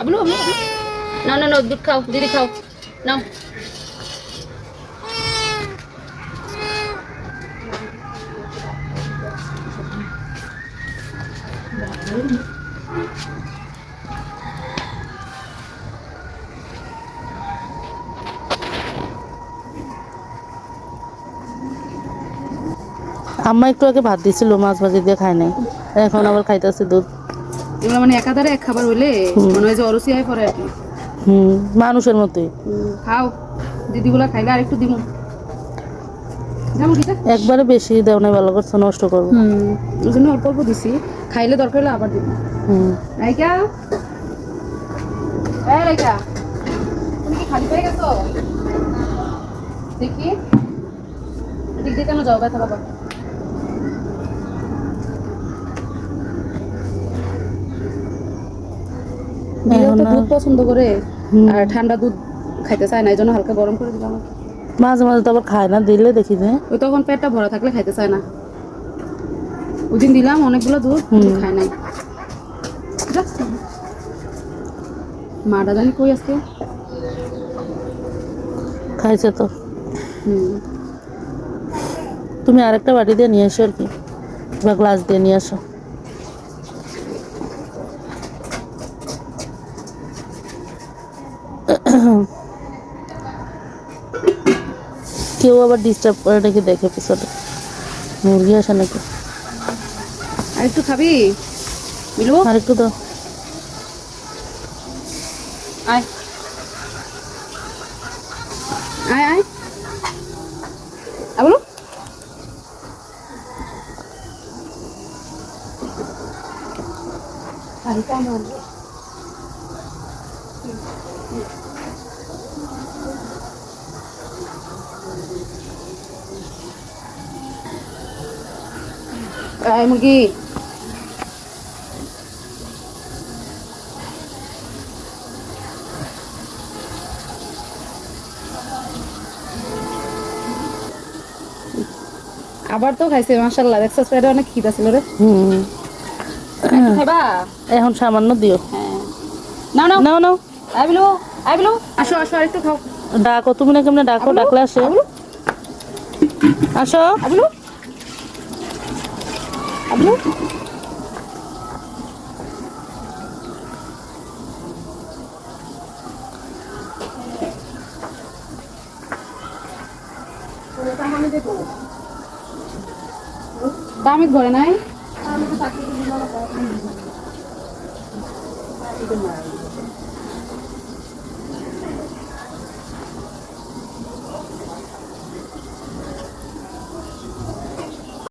আবলু আবলু। নাও নাও নাও দুধ খাও, দিদি খাও। নাও। আম্মা একটু আগে ভাত দিছিল, মাছ ভাজি দিয়ে খায় নাই। এখন আবার খাইতেছে দুধ। এগুলো মানে একাধারে এক খাবার হইলে মনে হয় যে অরসি হয়ে পড়ে আর কি। হুম মানুষের মতোই খাও। দিদিগুলা খাইলে আর একটু দিব একবারে বেশি দেও না ভালো করছ নষ্ট করব। ওই জন্য অল্প অল্প দিছি। খাইলে দরকার হলে আবার দিব হুম। রাইকা এই রাইকা তুমি কি খালি পেয়ে গেছো? দেখি। এদিক দিয়ে কেন যাও ব্যথা বাবা তো দুধ পছন্দ করে আর ঠান্ডা দুধ খাইতে চায় না এই জন্য হালকা গরম করে দিলাম মাঝে মাঝে তো আবার খায় না দিলে দেখি যে। ওই তখন পেটটা ভরা থাকলে খাইতে চায় না। ওই দিন দিলাম অনেকগুলো দুধ খায় নাই। মাটা জানি কই আজকে? খাইছে তো। তুমি আরেকটা বাটি দিয়ে নিয়ে এসো আর কি। বা গ্লাস দিয়ে নিয়ে আসো। কেউ আবার ডিস্টার্ব করে নাকি দেখে পিছনে মুরগি আসে নাকি? আর একটু খাবি? মিলু? আর একটু দাও। আয়। আয় আয়। মুরগি। আবার তো খাইছে মাশাল্লাহ দেখছ পেটে অনেক খিদা ছিল রে। হুম। খাইবা? এখন সামান্য দিও। হ্যাঁ। নাও নাও। নাও নাও। আইবলু আইবলু আসো আসো আর একটু খাও। ডাকো তুমি না কেমনে ডাকো? ডাকলে আসে। আসো। আবলু। আবলু দামিত ঘরে নাই?